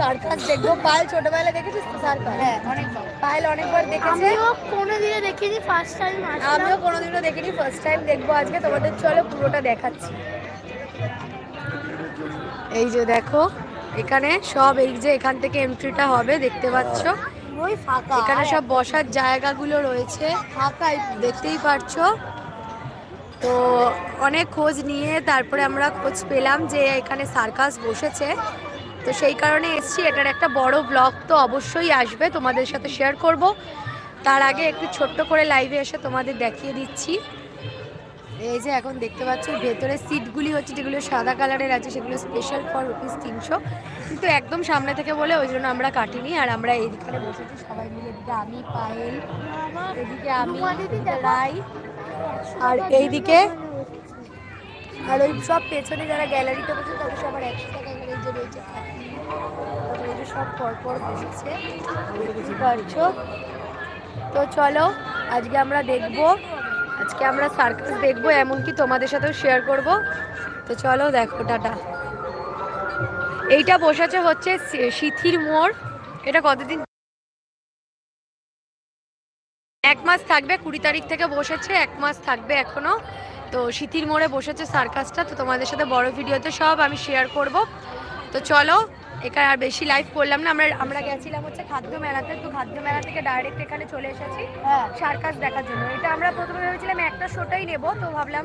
Circus দেখব। পাল ছোটবেলা দেখেছিস তো সার্কাস? হ্যাঁ অনেকবার। পায়েল অনেকবার দেখেছে। আমিও কোনো দিনে দেখিনি ফার্স্ট টাইম আমিও কোনোদিনও দেখিনি ফার্স্ট টাইম দেখব আজকে। তোমাদের চলো পুরোটা দেখাচ্ছি। এই যে দেখো এখানে সব এই যে এখান থেকে এন্ট্রিটা হবে দেখতে পাচ্ছ? ওই ফাঁকা। এখানে সব বসার জায়গাগুলো রয়েছে। ফাঁকাই দেখতেই পারছ? তো অনেক খোঁজ নিয়ে তারপরে আমরা খোঁজ পেলাম যে এখানে সার্কাস বসেছে। তো সেই কারণে এসছি। এটার একটা বড় ব্লগ তো অবশ্যই আসবে, তোমাদের সাথে শেয়ার করব। তার আগে একটু ছোট্ট করে লাইভে এসে তোমাদের দেখিয়ে দিচ্ছি। এই যে এখন দেখতে পাচ্ছ ভেতরে সিটগুলি হচ্ছে, যেগুলো সাদা কালারের আছে, সেগুলো স্পেশাল ফর রুপিস তিনশো। কিন্তু একদম সামনে থেকে বলে ওই জন্য আমরা কাটিনি, আর আমরা এইখানে বসেছি সবাই মিলে। এদিকে আমি, পায়েল, এদিকে আমি রাই আর এইদিকে আর ওই সব পেছনে যারা গ্যালারিতে বসে, তাদের সবার একশো টাকা করে যে রয়েছে। সব পরপর বসেছে বুঝতে পারছ তো চলো, আজকে আমরা দেখব, আজকে আমরা সার্কাস দেখব, এমনকি তোমাদের সাথেও শেয়ার করব। তো চলো দেখো, টাটা। এইটা বসেছে হচ্ছে সিথির মোড়। এটা কতদিন? এক মাস থাকবে, কুড়ি তারিখ থেকে বসেছে, এক মাস থাকবে এখনও। তো শীতির মোড়ে বসেছে সার্কাসটা তো তোমাদের সাথে বড় ভিডিওতে সব আমি শেয়ার করব। তো চলো এখানে আর বেশি লাইভ করলাম না। আমরা আমরা গেছিলাম হচ্ছে খাদ্য মেলাতে তো খাদ্য মেলা থেকে ডাইরেক্ট এখানে চলে এসেছি হ্যাঁ। সার্কাস দেখার জন্য। এটা আমরা প্রথমে ভেবেছিলাম একটা শোটাই নেব তো ভাবলাম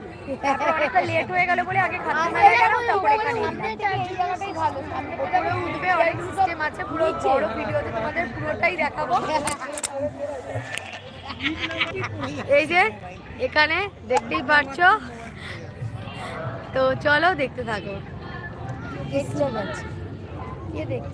অনেকটা লেট হয়ে গেল বলে আগে খাদ্য মেলায় গেলাম তারপর এখানে এলাম। উঠবে অনেক সিস্টেম আছে পুরো বড় ভিডিওতে তোমাদের পুরোটাই দেখাবো। এই যে এখানে দেখতেই পারছ। তো চলো দেখতে থাকো। দেখতে পাচ্ছি। কে দেখছে